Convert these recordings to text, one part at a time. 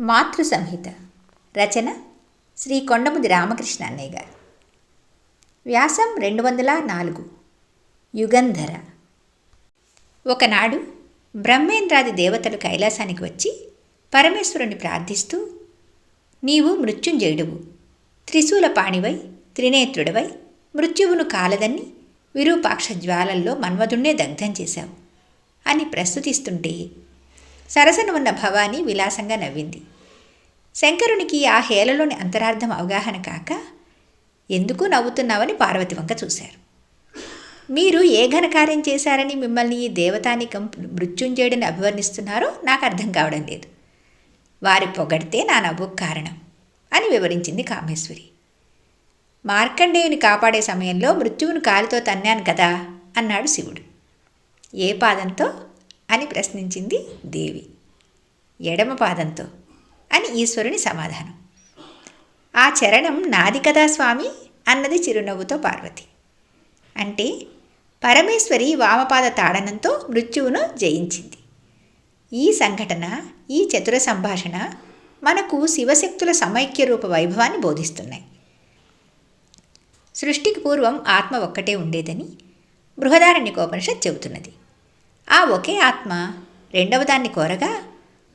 మాతృ సంహిత రచన శ్రీ కొండముది రామకృష్ణ అన్నయ్య గారు. వ్యాసం రెండు వందల నాలుగు. యుగంధర. ఒకనాడు బ్రహ్మేంద్రాది దేవతలు కైలాసానికి వచ్చి పరమేశ్వరుని ప్రార్థిస్తూ నీవు మృత్యుంజయుడువు. త్రిశూల పాణివై త్రినేత్రుడవై మృత్యువును కాలదని విరూపాక్ష జ్వాలల్లో మన్మధుణ్ణే దగ్ధం చేశావు అని ప్రస్తుతిస్తుంటే సరసన ఉన్న భవాని విలాసంగా నవ్వింది. శంకరునికి ఆ హేళలోని అంతరార్థం అవగాహన కాక ఎందుకు నవ్వుతున్నావని పార్వతి వంక చూశారు. మీరు ఏ ఘనకార్యం చేశారని మిమ్మల్ని ఈ దేవతానికం మృత్యుంజయుడిని అభివర్ణిస్తున్నారో నాకు అర్థం కావడం లేదు. వారి పొగడితే నా నవ్వుకు కారణం అని వివరించింది కామేశ్వరి. మార్కండేయుని కాపాడే సమయంలో మృత్యువును కాలితో తన్నాను కదా అన్నాడు శివుడు. ఏ పాదంతో? అని ప్రశ్నించింది దేవి. ఎడమ పాదంతో అని ఈశ్వరుని సమాధానం. ఆ చరణం నాది కదా స్వామి అన్నది చిరునవ్వుతో పార్వతి. అంటే పరమేశ్వరి వామపాద తాడనంతో మృత్యువును జయించింది. ఈ సంఘటన ఈ చతుర సంభాషణ మనకు శివశక్తుల సమైక్య రూప వైభవాన్ని బోధిస్తున్నాయి. సృష్టికి పూర్వం ఆత్మ ఒక్కటే ఉండేదని బృహదారణ్యకోపనిషత్ చెబుతున్నది. ఆ ఒకే ఆత్మ రెండవదాన్ని కోరగా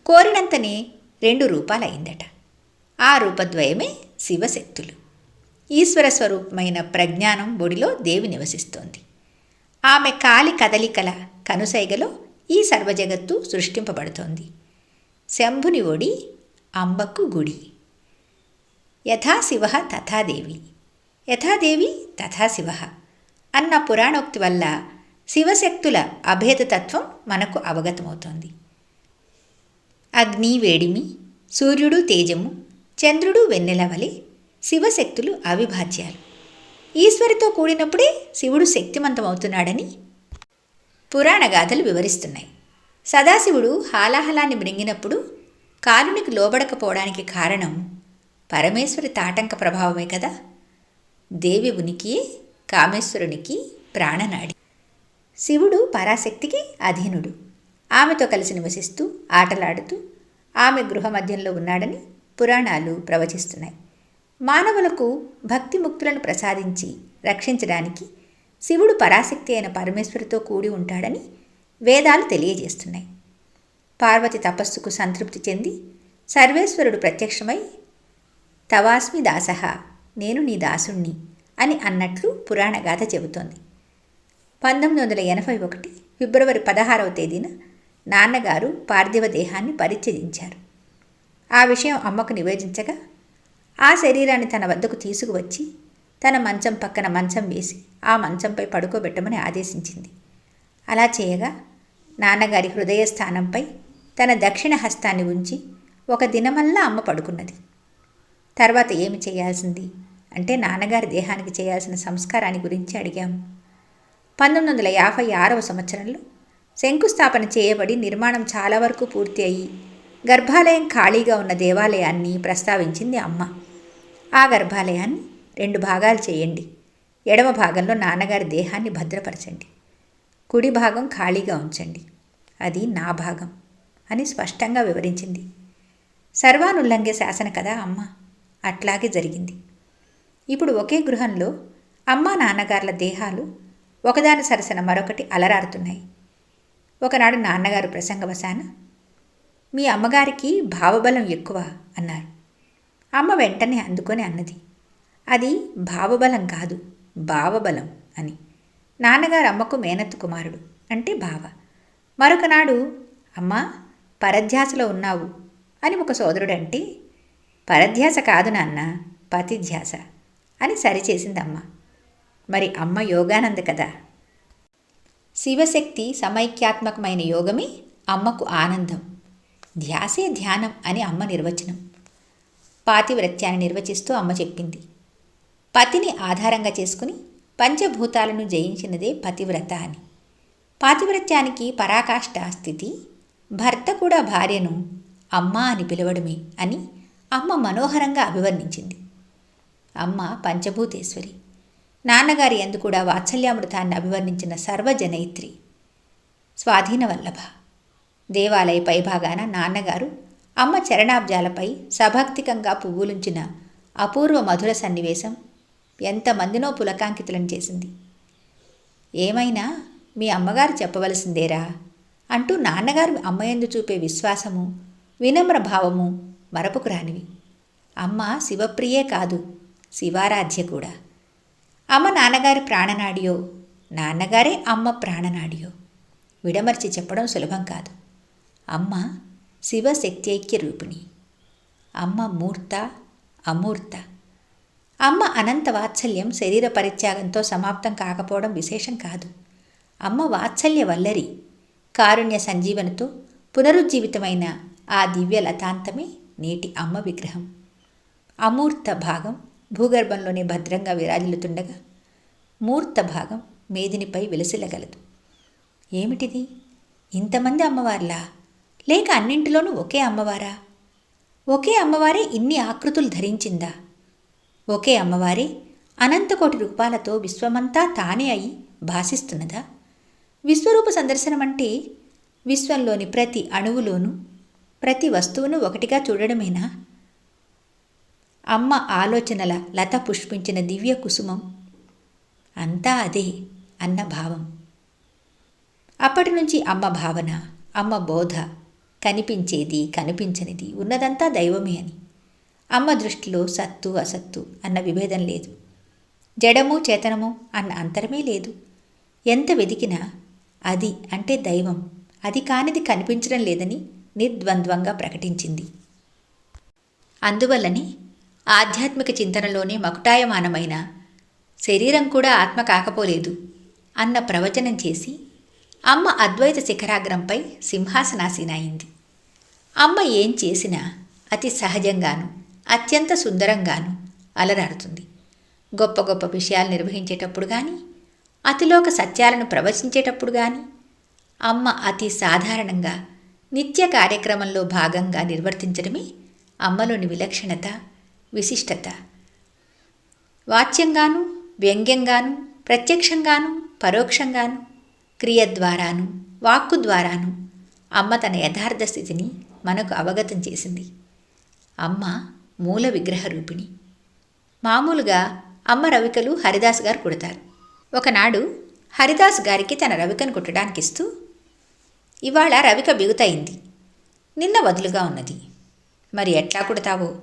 కోరినంతనే రెండు రూపాలయ్యిందట ఆ రూపద్వయమే శివశక్తులు. ఈశ్వర స్వరూపమైన ప్రజ్ఞానం బొడిలో దేవి నివసిస్తోంది. ఆమె కాలి కదలికల కనుసైగలో ఈ సర్వజగత్తు సృష్టింపబడుతోంది. శంభుని ఒడి అంబకు గుడి. యథా శివ తథాదేవి యథాదేవి తథా శివ అన్న పురాణోక్తి వల్ల శివశక్తుల అభేదతత్వం మనకు అవగతమవుతోంది. అగ్ని వేడిమి సూర్యుడు తేజము చంద్రుడు వెన్నెల వలె శివశక్తులు అవిభాజ్యాలు. ఈశ్వరితో కూడినప్పుడే శివుడు శక్తిమంతమవుతున్నాడని పురాణగాథలు వివరిస్తున్నాయి. సదాశివుడు హాలాహలాన్ని మృంగినప్పుడు కాలునికి లోబడకపోవడానికి కారణం పరమేశ్వరి తాటంక ప్రభావమే కదా. దేవి ఉనికి కామేశ్వరునికి ప్రాణనాడి. శివుడు పరాశక్తికి అధీనుడు. ఆమెతో కలిసి నివసిస్తూ ఆటలాడుతూ ఆమె గృహ మధ్యంలో ఉన్నాడని పురాణాలు ప్రవచిస్తున్నాయి. మానవులకు భక్తి ముక్తులను ప్రసాదించి రక్షించడానికి శివుడు పరాశక్తి అయిన పరమేశ్వరితో కూడి ఉంటాడని వేదాలు తెలియజేస్తున్నాయి. పార్వతి తపస్సుకు సంతృప్తి చెంది సర్వేశ్వరుడు ప్రత్యక్షమై తవాస్మి దాసహ నేను నీ దాసుణ్ణి అని అన్నట్లు పురాణగాథ చెబుతోంది. పంతొమ్మిది వందల ఎనభై ఒకటి ఫిబ్రవరి పదహారవ తేదీన నాన్నగారు పార్థివ దేహాన్ని పరిత్యజించారు. ఆ విషయం అమ్మకు నివేదించగా ఆ శరీరాన్ని తన వద్దకు తీసుకువచ్చి తన మంచం పక్కన మంచం వేసి ఆ మంచంపై పడుకోబెట్టమని ఆదేశించింది. అలా చేయగా నాన్నగారి హృదయ స్థానంపై తన దక్షిణ హస్తాన్ని ఉంచి ఒక దినమల్లా అమ్మ పడుకున్నది. తర్వాత ఏమి చేయాల్సింది? అంటే నాన్నగారి దేహానికి చేయాల్సిన సంస్కారాన్ని గురించి అడిగాము. పంతొమ్మిది వందల యాభై ఆరవ సంవత్సరంలో శంకుస్థాపన చేయబడి నిర్మాణం చాలా వరకు పూర్తి అయ్యి గర్భాలయం ఖాళీగా ఉన్న దేవాలయాన్ని ప్రస్తావించింది అమ్మ. ఆ గర్భాలయాన్ని రెండు భాగాలు చేయండి. ఎడమ భాగంలో నాన్నగారి దేహాన్ని భద్రపరచండి. కుడి భాగం ఖాళీగా ఉంచండి. అది నా భాగం అని స్పష్టంగా వివరించింది. సర్వానుల్లంఘ్య శాసన కదా అమ్మ. అట్లాగే జరిగింది. ఇప్పుడు ఒకే గృహంలో అమ్మ నాన్నగార్ల దేహాలు ఒకదాని సరసన మరొకటి అలరారుతున్నాయి. ఒకనాడు నాన్నగారు ప్రసంగవశాన మీ అమ్మగారికి భావబలం ఎక్కువ అన్నారు. అమ్మ వెంటనే అందుకొని అన్నది అది భావబలం కాదు భావబలం అని. నాన్నగారు అమ్మకు మేనత్తు కుమారుడు అంటే బావ. మరొకనాడు అమ్మ పరధ్యాసలో ఉన్నావు అని ఒక సోదరుడంటే పరధ్యాస కాదు నాన్న పతిధ్యాస అని సరిచేసింది అమ్మ మరి అమ్మ యోగానంద కదా. శివశక్తి సమైక్యాత్మకమైన యోగమే అమ్మకు ఆనందం. ధ్యాసే ధ్యానం అని అమ్మ నిర్వచనం. పాతివ్రత్యాన్ని నిర్వచిస్తూ అమ్మ చెప్పింది. పతిని ఆధారంగా చేసుకుని పంచభూతాలను జయించినదే పతివ్రత అని. పాతివ్రత్యానికి పరాకాష్ఠ స్థితి భర్త కూడా భార్యను అమ్మ అని పిలవడమే అని అమ్మ మనోహరంగా అభివర్ణించింది. అమ్మ పంచభూతేశ్వరి. నాన్నగారి ఎందు కూడా వాత్సల్యామృతాన్ని అభివర్ణించిన సర్వజనయిత్రి స్వాధీన వల్లభ. దేవాలయ పైభాగాన నాన్నగారు అమ్మ చరణాబ్జాలపై సభక్తికంగా పువ్వులుంచిన అపూర్వ మధుర సన్నివేశం ఎంతమందినో పులకాంకితులను చేసింది. ఏమైనా మీ అమ్మగారు చెప్పవలసిందేరా? అంటూ నాన్నగారు అమ్మయందు చూపే విశ్వాసము వినమ్ర భావము మరపుకు రానివి. అమ్మ శివప్రియే కాదు శివారాధ్య కూడా. అమ్మ నాన్నగారి ప్రాణనాడియో. నాన్నగారే అమ్మ ప్రాణనాడియో. విడమర్చి చెప్పడం సులభం కాదు. అమ్మ శివశక్త్యైక్య రూపిణి. అమ్మ మూర్త అమూర్త. అమ్మ అనంత వాత్సల్యం శరీర పరిత్యాగంతో సమాప్తం కాకపోవడం విశేషం కాదు. అమ్మ వాత్సల్య వల్లరి కారుణ్య సంజీవనతో పునరుజ్జీవితమైన ఆ దివ్య లతాంతమే నేటి అమ్మ విగ్రహం. అమూర్త భాగం భూగర్భంలోనే భద్రంగా విరాజిల్లుతుండగా మూర్త భాగం మేదినిపై వెలసిల్లగలదు ఏమిటిది? ఇంతమంది అమ్మవార్లా? లేక అన్నింటిలోనూ ఒకే అమ్మవారా? ఒకే అమ్మవారే ఇన్ని ఆకృతులు ధరించిందా? ఒకే అమ్మవారే అనంతకోటి రూపాలతో విశ్వమంతా తానే అయి భాసిస్తున్నదా? విశ్వరూప సందర్శనం అంటే విశ్వంలోని ప్రతి అణువులోనూ ప్రతి వస్తువును ఒకటిగా చూడడమేనా? అమ్మ ఆలోచనల లత పుష్పించిన దివ్య కుసుమం. అంతా అదే అన్న భావం. అప్పటి నుంచి అమ్మ భావన అమ్మ బోధ కనిపించేది కనిపించనిది ఉన్నదంతా దైవమే అని. అమ్మ దృష్టిలో సత్తు అసత్తు అన్న విభేదం లేదు. జడము చేతనము అన్న అంతరమే లేదు. ఎంత వెదికినా అది అంటే దైవం. అది కానిది కనిపించడం లేదని నిర్ద్వంద్వంగా ప్రకటించింది. అందువల్లనే ఆధ్యాత్మిక చింతనలోనే మకుటాయమానమైన. శరీరం కూడా ఆత్మ కాకపోలేదు. అన్న ప్రవచనం చేసి అమ్మ అద్వైత శిఖరాగ్రంపై సింహాసనాసీనాయింది. అమ్మ ఏం చేసినా అతి సహజంగాను అత్యంత సుందరంగాను అలరాడుతుంది గొప్ప గొప్ప విషయాలు నిర్వహించేటప్పుడు కానీ అతిలోక సత్యాలను ప్రవచించేటప్పుడు కానీ అమ్మ అతి సాధారణంగా నిత్య కార్యక్రమంలో భాగంగా నిర్వర్తించడమే అమ్మలోని విలక్షణత. విశిష్టత. వాచ్యంగాను వ్యంగ్యంగాను ప్రత్యక్షంగాను పరోక్షంగాను క్రియ ద్వారాను వాక్కు ద్వారాను అమ్మ తన యథార్థ స్థితిని మనకు అవగతం చేసింది. అమ్మ మూల విగ్రహ రూపిణి. మామూలుగా అమ్మ రవికలు హరిదాస్ గారు కుడతారు. ఒకనాడు హరిదాస్ గారికి తన రవికను కుట్టడానికి ఇస్తూ ఇవాళ రవిక బిగుతయింది. నిన్న వదులుగా ఉన్నది. మరి ఎట్లా కుడతావో?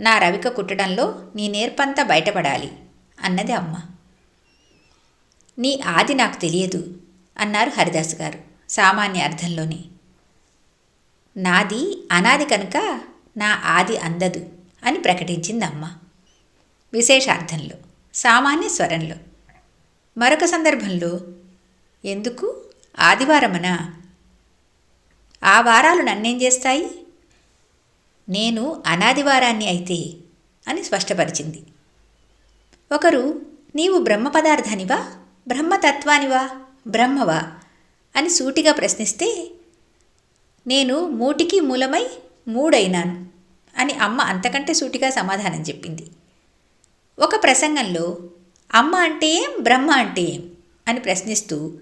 నా రవిక కుట్టడంలో నీ నేర్పంతా బయటపడాలి అన్నది అమ్మ. నీ ఆది నాకు తెలియదు అన్నారు హరిదాస్ గారు సామాన్య అర్థంలోనే. నాది అనాది కనుక నా ఆది అందదు అని ప్రకటించింది అమ్మ. విశేషార్థంలో సామాన్య స్వరంలో. మరొక సందర్భంలో ఎందుకు? ఆదివారమనా. ఆ వారాలు నన్నేం చేస్తాయి? నేను అనాదివారాన్ని అయితే అని స్పష్టపరిచింది. ఒకరు నీవు బ్రహ్మ పదార్థానివా బ్రహ్మతత్వానివా? బ్రహ్మవా? అని సూటిగా ప్రశ్నిస్తే నేను మూటికి మూలమై మూడైనాను అని అమ్మ అంతకంటే సూటిగా సమాధానం చెప్పింది. ఒక ప్రసంగంలో అమ్మ అంటే ఏం? బ్రహ్మ అంటే ఏం? అని ప్రశ్నిస్తూ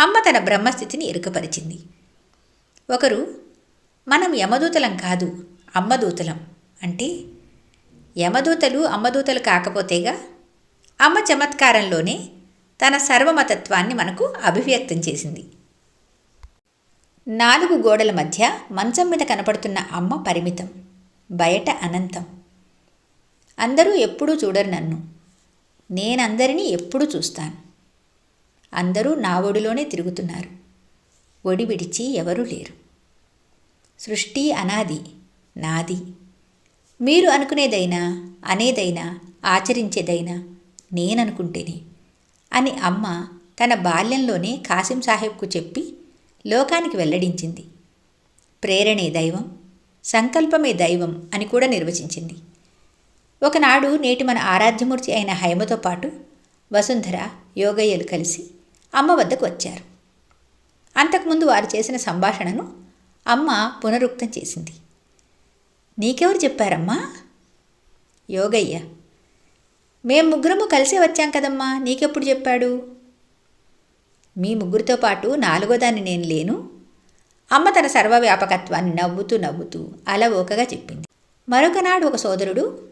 అమ్మ తన బ్రహ్మస్థితిని ఎరుకపరిచింది ఒకరు మనం యమదూతలం కాదు అమ్మదూతలం. అంటే యమదూతలు అమ్మదూతలు కాకపోతేగా అమ్మ చమత్కారంలోనే తన సర్వమతత్వాన్ని మనకు అభివ్యక్తం చేసింది. నాలుగు గోడల మధ్య మంచం మీద కనపడుతున్న అమ్మ పరిమితం బయట అనంతం. అందరూ ఎప్పుడూ చూడరు నన్ను. నేనందరినీ ఎప్పుడూ చూస్తాను. అందరూ నా ఒడిలోనే తిరుగుతున్నారు. ఒడి విడిచి ఎవరూ లేరు. సృష్టి అనాది. నాది. మీరు అనుకునేదైనా అనేదైనా ఆచరించేదైనా నేననుకుంటేనే అని అమ్మ తన బాల్యంలోనే కాసిం సాహెబ్కు చెప్పి లోకానికి వెల్లడించింది. ప్రేరణే దైవం సంకల్పమే దైవం అని కూడా నిర్వచించింది. ఒకనాడు నేటి మన ఆరాధ్యమూర్తి అయిన హైమతో పాటు వసుంధర యోగయ్యలు కలిసి అమ్మ వద్దకు వచ్చారు. అంతకుముందు వారు చేసిన సంభాషణను అమ్మ పునరుక్తం చేసింది. నీకెవరు చెప్పారమ్మా? యోగయ్య. మేం ముగ్గురము కలిసే వచ్చాం కదమ్మా నీకెప్పుడు చెప్పాడు? మీ ముగ్గురితో పాటు నాలుగోదాన్ని నేను లేను. అమ్మ తన సర్వవ్యాపకత్వాన్ని నవ్వుతూ నవ్వుతూ అలవోకగా చెప్పింది. మరొకనాడు ఒక సోదరుడు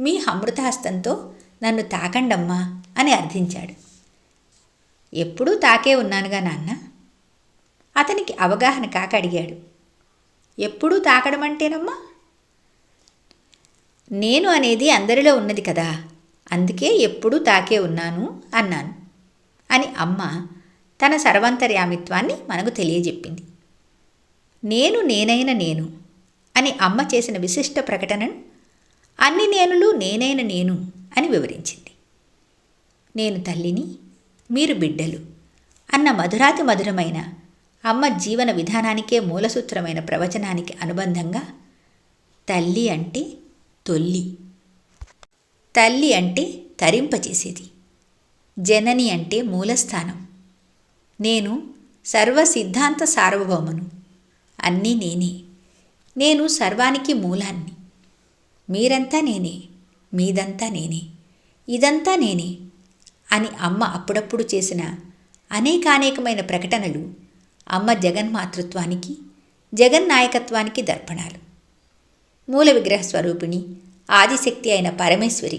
మీ అమృతహస్తంతో నన్ను తాకండమ్మా అని అర్థించాడు. ఎప్పుడూ తాకే ఉన్నానుగా నాన్న? అతనికి అవగాహన కాక అడిగాడు. ఎప్పుడూ తాకడం అంటేనమ్మా నేను అనేది అందరిలో ఉన్నది కదా అందుకే ఎప్పుడూ తాకే ఉన్నాను అన్నాను అని అమ్మ తన సర్వాంతర్యామిత్వాన్ని మనకు తెలియజెప్పింది. నేను నేనైన నేను అని అమ్మ చేసిన విశిష్ట ప్రకటనను అన్ని నేనులు నేనైన నేను అని వివరించింది. నేను తల్లిని మీరు బిడ్డలు అన్న మధురాతి మధురమైన అమ్మ జీవన విధానానికే మూలసూత్రమైన ప్రవచనానికి అనుబంధంగా తల్లి అంటే తొల్లి. తల్లి అంటే తరింపచేసేది. జనని అంటే మూలస్థానం. నేను సర్వ సిద్ధాంత సార్వభౌమను. అన్నీ నేనే. నేను సర్వానికి మూలాన్ని. మీరంతా నేనే. మీదంతా నేనే. ఇదంతా నేనే అని అమ్మ అప్పుడప్పుడు చేసిన అనేకానేకమైన ప్రకటనలు అమ్మ జగన్మాతృత్వానికి జగన్నాయకత్వానికి దర్పణాలు. మూల విగ్రహ స్వరూపిణి ఆదిశక్తి అయిన పరమేశ్వరి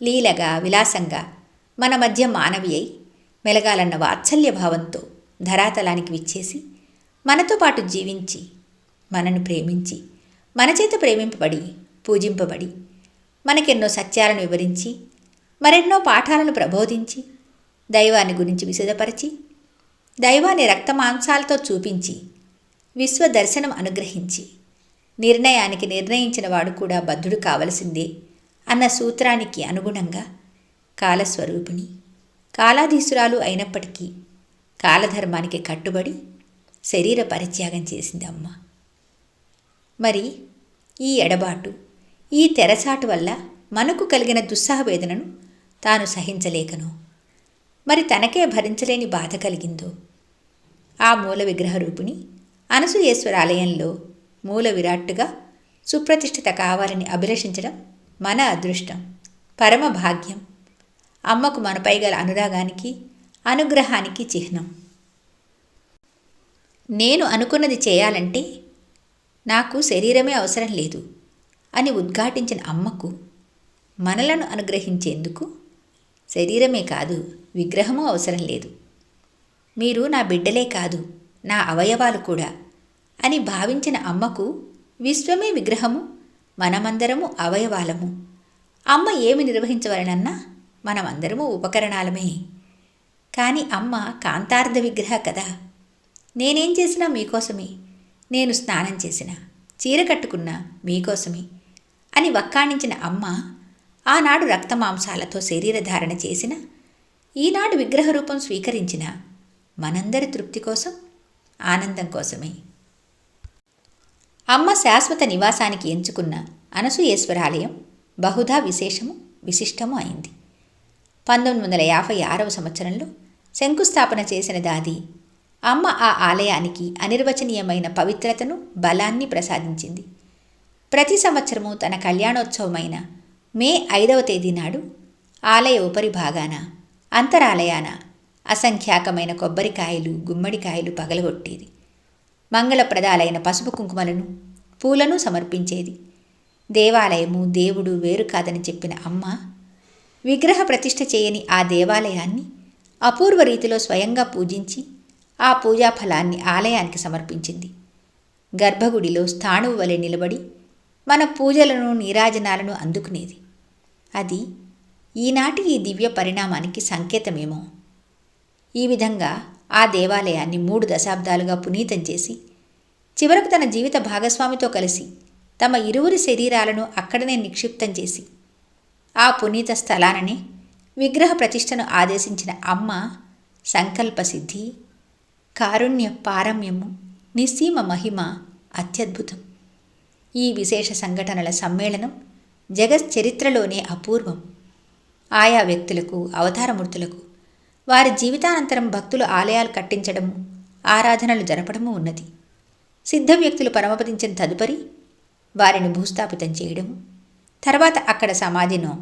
లీలగా విలాసంగా మన మధ్య మానవి అయి మెలగాలన్న వాత్సల్య భావంతో ధరాతలానికి విచ్చేసి మనతో పాటు జీవించి మనను ప్రేమించి మన చేత ప్రేమింపబడి పూజింపబడి మనకెన్నో సత్యాలను వివరించి మరెన్నో పాఠాలను ప్రబోధించి దైవాన్ని గురించి విశదపరిచి దైవాన్ని రక్తమాంసాలతో చూపించి విశ్వదర్శనం అనుగ్రహించి నిర్ణయానికి నిర్ణయించిన వాడు కూడా బద్ధుడు కావలసిందే అన్న సూత్రానికి అనుగుణంగా కాలస్వరూపిణి. కాలాధీసురాలు అయినప్పటికీ కాలధర్మానికి కట్టుబడి శరీర పరిత్యాగం చేసింది అమ్మ. మరి ఈ ఎడబాటు ఈ తెరచాటు వల్ల మనకు కలిగిన దుస్సాహ వేదనను తాను సహించలేకను? మరి తనకే భరించలేని బాధ కలిగిందో? ఆ మూల విగ్రహ రూపిణి అనసూయేశ్వర ఆలయంలో మూల విరాట్టుగా సుప్రతిష్ఠిత కావాలని అభిలషించడం మన అదృష్టం పరమ భాగ్యం. అమ్మకు మనపై గల అనురాగానికి అనుగ్రహానికి చిహ్నం. నేను అనుకున్నది చేయాలంటే నాకు శరీరమే అవసరం లేదు అని ఉద్ఘాటించిన అమ్మకు మనలను అనుగ్రహించేందుకు శరీరమే కాదు విగ్రహము అవసరం లేదు. మీరు నా బిడ్డలే కాదు నా అవయవాలు కూడా అని భావించిన అమ్మకు విశ్వమే విగ్రహము మనమందరము అవయవాలము. అమ్మ ఏమి నిర్వహించవలనన్నా మనమందరము ఉపకరణాలమే. కానీ అమ్మ కాంతార్థ విగ్రహ కదా. నేనేం చేసినా మీకోసమే. నేను స్నానం చేసిన చీర కట్టుకున్నా మీకోసమే అని వక్కాణించిన అమ్మ ఆనాడు రక్తమాంసాలతో శరీరధారణ చేసిన ఈనాడు విగ్రహ రూపం స్వీకరించిన మనందరి తృప్తి కోసం ఆనందం కోసమే. అమ్మ శాశ్వత నివాసానికి ఎంచుకున్న అనసూయేశ్వరాలయం బహుధా విశేషము విశిష్టము అయింది. పంతొమ్మిది వందల యాభై ఆరవ సంవత్సరంలో శంకుస్థాపన చేసిన దాది అమ్మ ఆ ఆలయానికి అనిర్వచనీయమైన పవిత్రతను బలాన్ని ప్రసాదించింది. ప్రతి సంవత్సరము తన కళ్యాణోత్సవమైన మే ఐదవ తేదీ నాడు ఆలయ ఉపరి భాగాన అంతరాలయాన అసంఖ్యాకమైన కొబ్బరికాయలు గుమ్మడికాయలు పగలగొట్టేది. మంగళప్రదాలైన పసుపు కుంకుమలను పూలను సమర్పించేది. దేవాలయము దేవుడు వేరు కాదని చెప్పిన అమ్మ విగ్రహ ప్రతిష్ఠ చేయని ఆ దేవాలయాన్ని అపూర్వ రీతిలో స్వయంగా పూజించి ఆ పూజా ఫలాన్ని ఆలయానికి సమర్పించింది. గర్భగుడిలో స్థాణువు వలె నిలబడి మన పూజలను నీరాజనాలను అందుకునేది. అది ఈనాటి ఈ దివ్య పరిణామానికి సంకేతమేమో. ఈ విధంగా ఆ దేవాలయాన్ని మూడు దశాబ్దాలుగా పునీతం చేసి చివరకు తన జీవిత భాగస్వామితో కలిసి తమ ఇరువురి శరీరాలను అక్కడనే నిక్షిప్తం చేసి ఆ పునీత స్థలాననే విగ్రహ ప్రతిష్టను ఆదేశించిన అమ్మ సంకల్పసిద్ధి కారుణ్య పారమ్యము నిస్సీమ మహిమ అత్యద్భుతం. ఈ విశేష సంఘటనల సమ్మేళనం జగచ్చరిత్రలోనే అపూర్వం. ఆయా వ్యక్తులకు అవతారమూర్తులకు వారి జీవితానంతరం భక్తులు ఆలయాలు కట్టించడము ఆరాధనలు జరపడము ఉన్నది. సిద్ధ వ్యక్తులు పరమపదించిన తదుపరి వారిని భూస్థాపితం చేయడము తర్వాత అక్కడ సమాధినో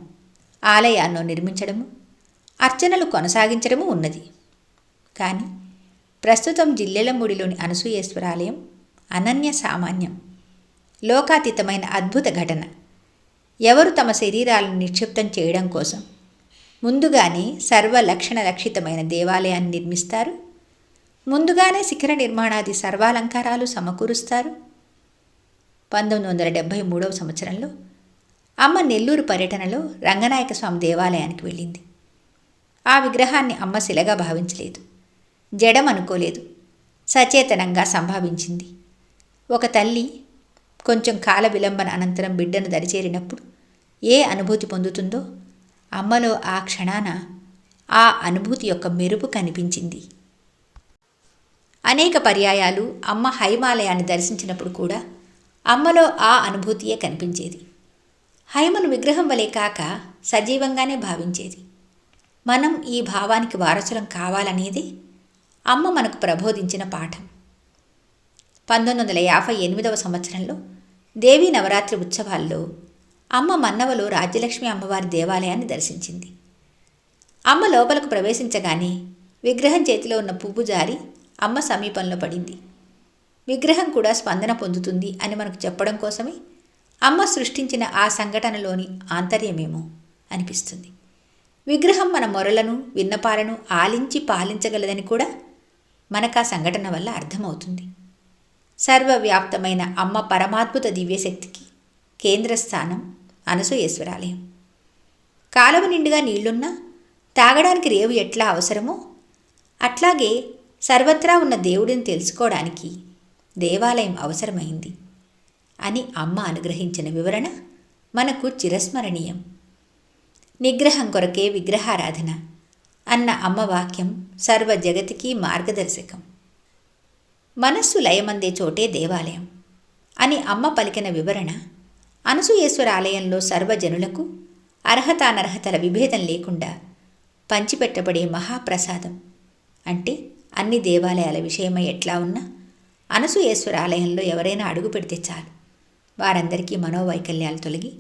ఆలయాన్నో నిర్మించడము అర్చనలు కొనసాగించడము ఉన్నది. కానీ ప్రస్తుతం జిల్లెలమూడిలోని అనసూయేశ్వరాలయం అనన్య సామాన్యం లోకాతీతమైన అద్భుత ఘటన. ఎవరు తమ శరీరాలను నిక్షిప్తం చేయడం కోసం ముందుగానే సర్వలక్షణ రక్షితమైన దేవాలయాన్ని నిర్మిస్తారు. ముందుగానే శిఖర నిర్మాణాది సర్వాలంకారాలు సమకూరుస్తారు. పంతొమ్మిది వందల డెబ్భై మూడవ సంవత్సరంలో అమ్మ నెల్లూరు పర్యటనలో రంగనాయక స్వామి దేవాలయానికి వెళ్ళింది. ఆ విగ్రహాన్ని అమ్మ శిలగా భావించలేదు. జడం అనుకోలేదు. సచేతనంగా సంభావించింది. ఒక తల్లి కొంచెం కాల విలంబన అనంతరం బిడ్డను దరిచేరినప్పుడు ఏ అనుభూతి పొందుతుందో అమ్మలో ఆ క్షణాన ఆ అనుభూతి యొక్క మెరుపు కనిపించింది. అనేక పర్యాయాలు అమ్మ హైమాలయాన్ని దర్శించినప్పుడు కూడా అమ్మలో ఆ అనుభూతియే కనిపించేది. హైమను విగ్రహం వలె కాక సజీవంగానే భావించేది. మనం ఈ భావానికి వారసులం కావాలనేది అమ్మ మనకు ప్రబోధించిన పాఠం. పంతొమ్మిది వందల యాభై ఎనిమిదవ సంవత్సరంలో దేవీ నవరాత్రి ఉత్సవాల్లో అమ్మ మన్నవలో రాజ్యలక్ష్మి అమ్మవారి దేవాలయాన్ని దర్శించింది. అమ్మ లోపలకు ప్రవేశించగానే విగ్రహం చేతిలో ఉన్న పువ్వు జారి అమ్మ సమీపంలో పడింది. విగ్రహం కూడా స్పందన పొందుతుంది అని మనకు చెప్పడం కోసమే అమ్మ సృష్టించిన ఆ సంఘటనలోని ఆంతర్యమేమో అనిపిస్తుంది. విగ్రహం మన మొరలను విన్నపాలను ఆలించి పాలించగలదని కూడా మనకు ఆ సంఘటన వల్ల అర్థమవుతుంది. సర్వవ్యాప్తమైన అమ్మ పరమాద్భుత దివ్యశక్తికి కేంద్రస్థానం అనసూయేశ్వరాలయం. కాలువ నిండుగా నీళ్ళున్నా తాగడానికి రేవు ఎట్లా అవసరమో అట్లాగే సర్వత్రా ఉన్న దేవుడిని తెలుసుకోవడానికి దేవాలయం అవసరమైంది అని అమ్మ అనుగ్రహించిన వివరణ మనకు చిరస్మరణీయం. నిగ్రహం కొరకే విగ్రహారాధన అన్న అమ్మ వాక్యం సర్వ జగతికి మార్గదర్శకం. మనస్సు లయమందే చోటే దేవాలయం అని అమ్మ పలికిన వివరణ అనసూయేశ్వర ఆలయంలో సర్వజనులకు అర్హతానర్హతల విభేదం లేకుండా పంచిపెట్టబడే మహాప్రసాదం. అంటే అన్ని దేవాలయాల విషయమై ఎట్లా ఉన్నా అనసూయేశ్వర ఆలయంలో ఎవరైనా అడుగు పెడితే చాలు. వారందరికీ మనోవైకల్యాలు తొలగి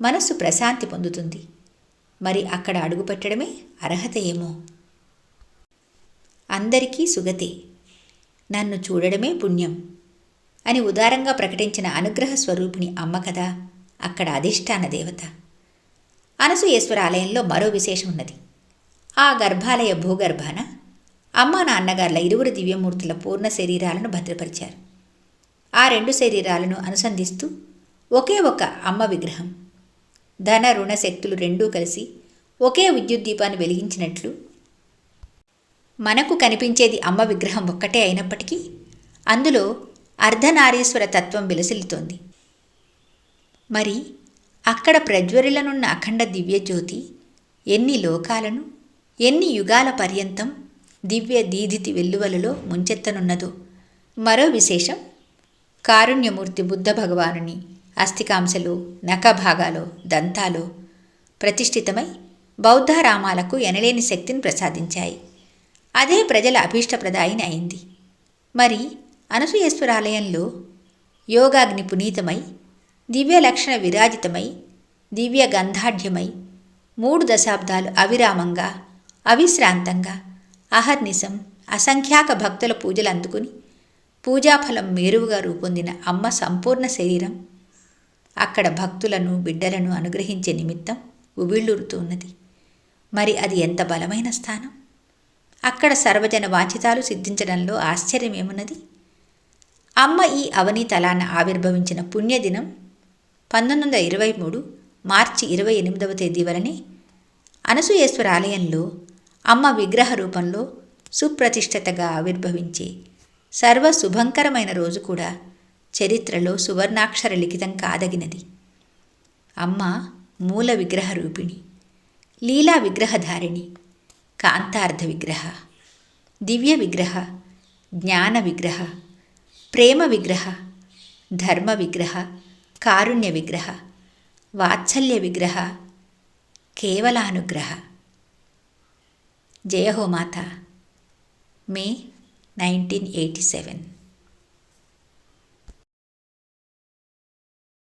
మనస్సు ప్రశాంతి పొందుతుంది. మరి అక్కడ అడుగు పెట్టడమే అర్హత ఏమో? అందరికీ సుగతే. నన్ను చూడడమే పుణ్యం. అని ఉదారంగా ప్రకటించిన అనుగ్రహ స్వరూపిణి అమ్మ కదా అక్కడ అధిష్టాన దేవత. అనసూయేశ్వర ఆలయంలో మరో విశేషం ఉన్నది. ఆ గర్భాలయ భూగర్భాన అమ్మ నాన్నగార్ల ఇరువురు దివ్యమూర్తుల పూర్ణ శరీరాలను భద్రపరిచారు. ఆ రెండు శరీరాలను అనుసంధిస్తూ ఒకే ఒక అమ్మ విగ్రహం ధన రుణ శక్తులు రెండూ కలిసి ఒకే విద్యుత్ దీపాన్ని వెలిగించినట్లు మనకు కనిపించేది అమ్మ విగ్రహం ఒక్కటే అయినప్పటికీ అందులో అర్ధనారీశ్వర తత్వం విలసిల్లుతోంది. మరి అక్కడ ప్రజ్వరిలనున్న అఖండ దివ్యజ్యోతి ఎన్ని లోకాలను ఎన్ని యుగాల పర్యంతం దివ్య దీధితి వెల్లువలలో ముంచెత్తనున్నదో. మరో విశేషం కారుణ్యమూర్తి బుద్ధ భగవానుని అస్థికాంశలు నఖభాగాలు దంతాలు ప్రతిష్ఠితమై బౌద్ధారామాలకు ఎనలేని శక్తిని ప్రసాదించాయి. అదే ప్రజల అభీష్టప్రదాయిని అయింది. మరి అనసూయేశ్వరాలయంలో యోగాగ్ని పునీతమై దివ్య లక్షణ విరాజితమై దివ్య గంధాఢ్యమై మూడు దశాబ్దాలు అవిరామంగా అవిశ్రాంతంగా అహర్నిశం అసంఖ్యాక భక్తుల పూజలు అందుకుని పూజాఫలం మేరువుగా రూపొందిన అమ్మ సంపూర్ణ శరీరం. అక్కడ భక్తులను బిడ్డలను అనుగ్రహించే నిమిత్తం ఉబిళ్ళూరుతూ ఉన్నది. మరి అది ఎంత బలమైన స్థానం? అక్కడ సర్వజన వాంఛితాలు సిద్ధించడంలో ఆశ్చర్యమేమున్నది? అమ్మ ఈ అవని తలాన ఆవిర్భవించిన పుణ్యదినం పంతొమ్మిది వందల ఇరవై మూడు మార్చి ఇరవై ఎనిమిదవ తేదీ వలనే అనసూయేశ్వర ఆలయంలో అమ్మ విగ్రహ రూపంలో సుప్రతిష్ఠతగా ఆవిర్భవించే సర్వ శుభంకరమైన రోజు కూడా చరిత్రలో సువర్ణాక్షర లిఖితం కాదగినది. అమ్మ మూల విగ్రహ రూపిణి లీలా విగ్రహధారిణి కాంతార్థ విగ్రహ దివ్య విగ్రహ జ్ఞాన విగ్రహ ప్రేమ విగ్రహ ధర్మ విగ్రహ కారుణ్య విగ్రహ వాత్సల్య విగ్రహ కేవలానుగ్రహ. జయ హో మాత. May nineteen eighty seven.